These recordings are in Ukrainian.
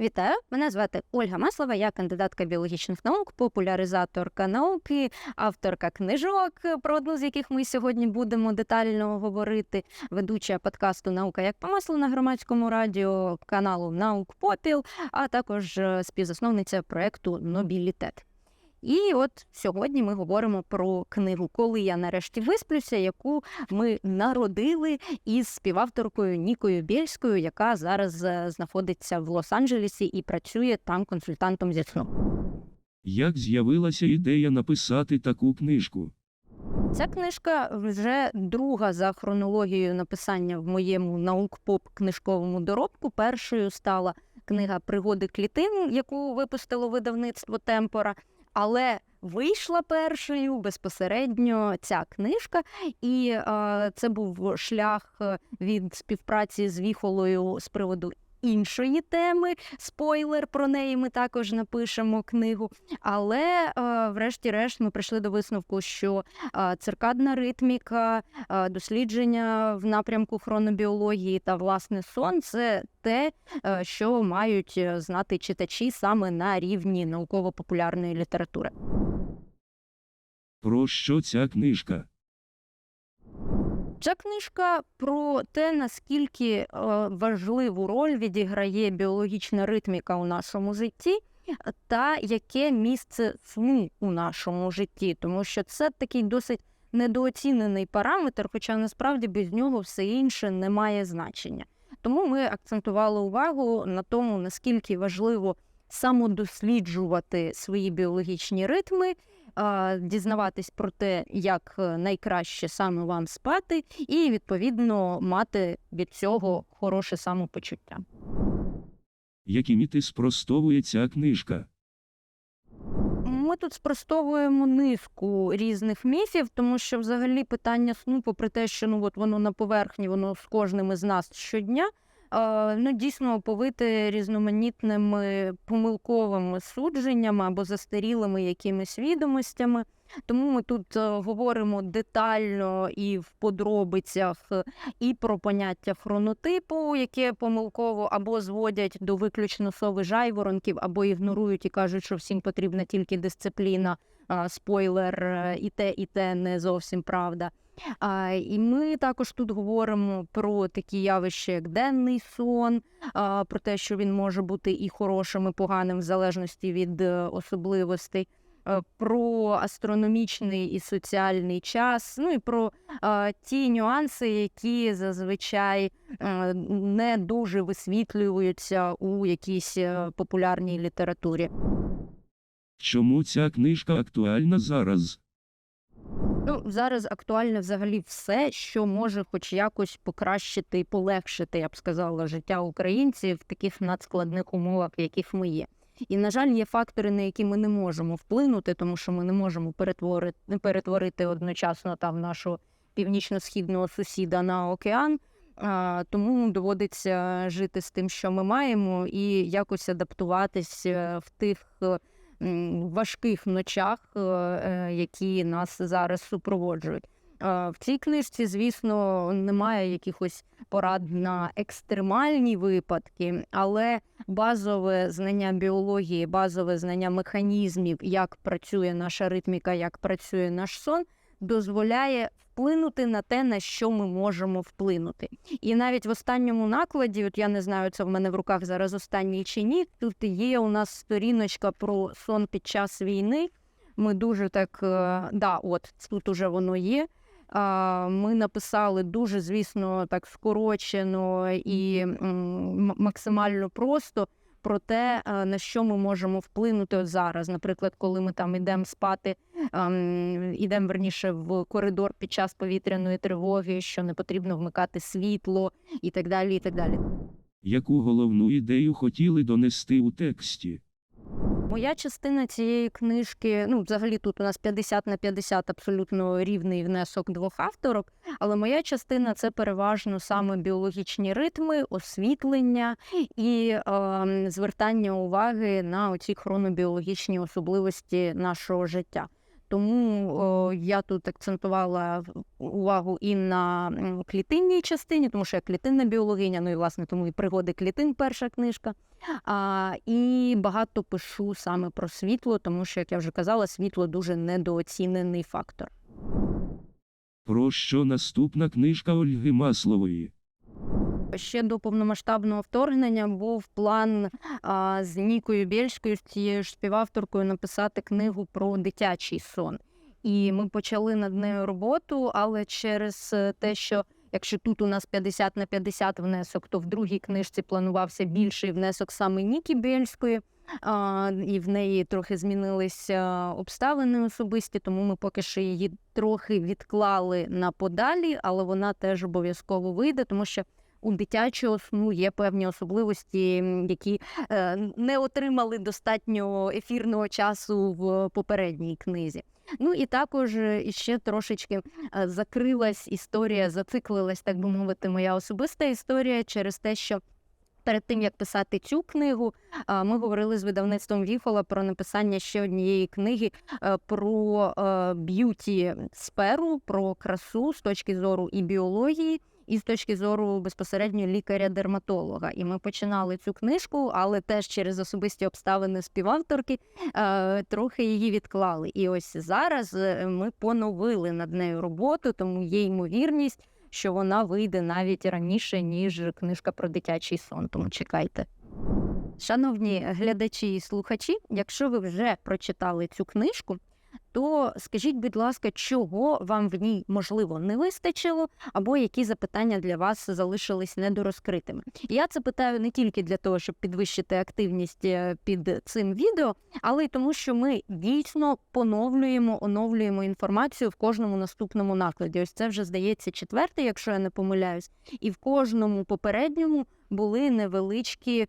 Вітаю, мене звати Ольга Маслова, я кандидатка біологічних наук, популяризаторка науки, авторка книжок, про одну з яких ми сьогодні будемо детально говорити. Ведуча подкасту Наука як помасло на громадському радіо, каналу Наук Попіл, а також е, співзасновниця проекту Нобілітет. І от сьогодні ми говоримо про книгу Коли я нарешті висплюся, яку ми народили із співавторкою Нікою Бєльською, яка зараз е, знаходиться в Лос-Анджелесі і працює там консультантом зі сну. Як з'явилася ідея написати таку книжку? Ця книжка вже друга за хронологією написання в моєму наук-поп книжковому доробку. Першою стала книга Пригоди клітин, яку випустило видавництво Темпора. Але вийшла першою безпосередньо ця книжка, і е, це був шлях е, від співпраці з Віхолою з приводу іншої теми. Спойлер про неї ми також напишемо книгу. Але, е, врешті-решт, ми прийшли до висновку, що е, циркадна ритміка, е, дослідження в напрямку хронобіології та власне сон це те, що мають знати читачі саме на рівні науково-популярної літератури. Про що ця книжка? Ця книжка про те, наскільки е, важливу роль відіграє біологічна ритміка у нашому житті, та яке місце сну у нашому житті, тому що це такий досить недооцінений параметр, хоча насправді без нього все інше не має значення. Тому ми акцентували увагу на тому, наскільки важливо самодосліджувати свої біологічні ритми, дізнаватись про те, як е, найкраще саме вам спати, і відповідно мати від цього хороше самопочуття. Які міти спростовує ця книжка? Ми тут спростовуємо низку різних міфів, тому що взагалі питання сну, попри те, що ну от воно на поверхні, воно з кожним із нас щодня. Е, Ну, дійсно оповите різноманітними помилковими судженнями або застарілими якимись відомостями. Тому ми тут е, говоримо детально і в подробицях е, і про поняття хронотипу, яке помилково або зводять до виключно сови жайворонків, або ігнорують і кажуть, що всім потрібна тільки дисципліна. А, Спойлер, е, і те, і те не зовсім правда. А, І ми також тут говоримо про такі явища, як денний сон, а, про те, що він може бути і хорошим, і поганим, в залежності від е, особливостей. е, Про астрономічний і соціальний час, ну і про е, ті нюанси, які зазвичай е, не дуже висвітлюються у якійсь популярній літературі. Чому ця книжка актуальна зараз? Ну, зараз актуальне взагалі все, що може хоч якось покращити і полегшити, я б сказала, життя українців в таких надскладних умовах, в яких ми є. І, на жаль, є фактори, на які ми не можемо вплинути, тому що ми не можемо перетворити, перетворити одночасно там нашого північно-східного сусіда на океан. А, тому доводиться жити з тим, що ми маємо, і якось адаптуватись е, в тих е, важких ночах, е, е, які нас зараз супроводжують. Е, В цій книжці, звісно, немає якихось порад на екстремальні випадки, але базове знання біології, базове знання механізмів, як працює наша ритміка, як працює наш сон, дозволяє вплинути на те, на що ми можемо вплинути. І навіть в останньому накладі, от я не знаю, це в мене в руках зараз останній чи ні. Тут є у нас сторіночка про сон під час війни. Ми дуже так, е, да, от тут уже воно є. Ми написали дуже, звісно, так скорочено і максимально просто про те, е, на що ми можемо вплинути зараз. Наприклад, коли ми там йдемо спати, ідемо верніше в коридор під час повітряної тривоги, що не потрібно вмикати світло і так далі. і так далі. Яку головну ідею хотіли донести у тексті? Моя частина цієї книжки, ну, взагалі тут у нас 50 на 50 абсолютно рівний внесок двох авторок, але моя частина це переважно саме біологічні ритми, освітлення і е, звертання уваги на оці хронобіологічні особливості нашого життя. Тому о, я тут акцентувала увагу і на клітинній частині, тому що я клітинна біологиня, ну і власне тому і пригоди клітин перша книжка. А, і багато пишу саме про світло, тому що, як я вже казала, світло дуже недооцінений фактор. Про що наступна книжка Ольги Маслової? Ще до повномасштабного вторгнення був план а, з Нікою Бєльською, з цією ж співавторкою, написати книгу про дитячий сон. І ми почали над нею роботу, але через е, те, що якщо тут у нас 50 на 50 внесок, то в другій книжці планувався більший внесок саме Нікі Бєльської. А, і в неї трохи змінилися обставини особисті, тому ми поки що її трохи відклали на подалі, але вона теж обов'язково вийде, тому що у дитячого сну є певні особливості, які е, не отримали достатньо ефірного часу в попередній книзі. Ну і також е, іще трошечки е, закрилась історія, зациклилась, так би мовити, моя особиста історія через те, що. Перед тим як писати цю книгу, ми говорили з видавництвом Віфола про написання ще однієї книги про б'юті сферу, про красу з точки зору і біології, і з точки зору безпосередньо лікаря-дерматолога. І ми починали цю книжку, але теж через особисті обставини співавторки е, трохи її відклали. І ось зараз е, ми поновили над нею роботу, тому є ймовірність, що вона вийде навіть раніше, ніж книжка про дитячий сон. Тому чекайте. Шановні глядачі і слухачі, якщо ви вже прочитали цю книжку, то скажіть, будь ласка, чого вам в ній можливо не вистачило, або які запитання для вас залишились недорозкритими. Я це питаю не тільки для того, щоб підвищити активність е, під цим відео, але й тому, що ми дійсно поновлюємо, оновлюємо інформацію в кожному наступному накладі. Ось це вже здається четвертий, якщо я не помиляюсь, і в кожному попередньому були невеличкі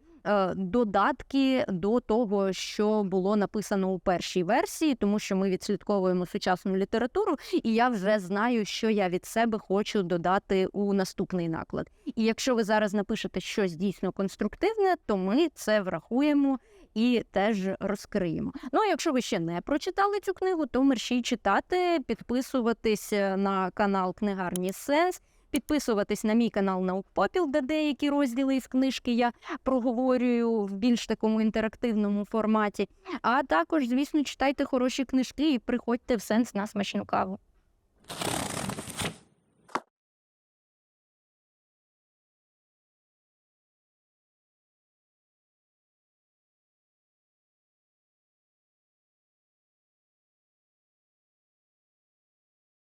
додатки до того, що було написано у першій версії, тому що ми відслідковуємо сучасну літературу, і я вже знаю, що я від себе хочу додати у наступний наклад. І якщо ви зараз напишете щось дійсно конструктивне, то ми це врахуємо. І теж розкриємо. Ну а якщо ви ще не прочитали цю книгу, то мерщій читати, підписуватись е, на канал Книгарні Сенс, підписуватись на мій канал Наукпопіл, де деякі розділи із книжки я проговорюю в більш такому інтерактивному форматі. А також, звісно, читайте хороші книжки і приходьте в сенс на смачну каву.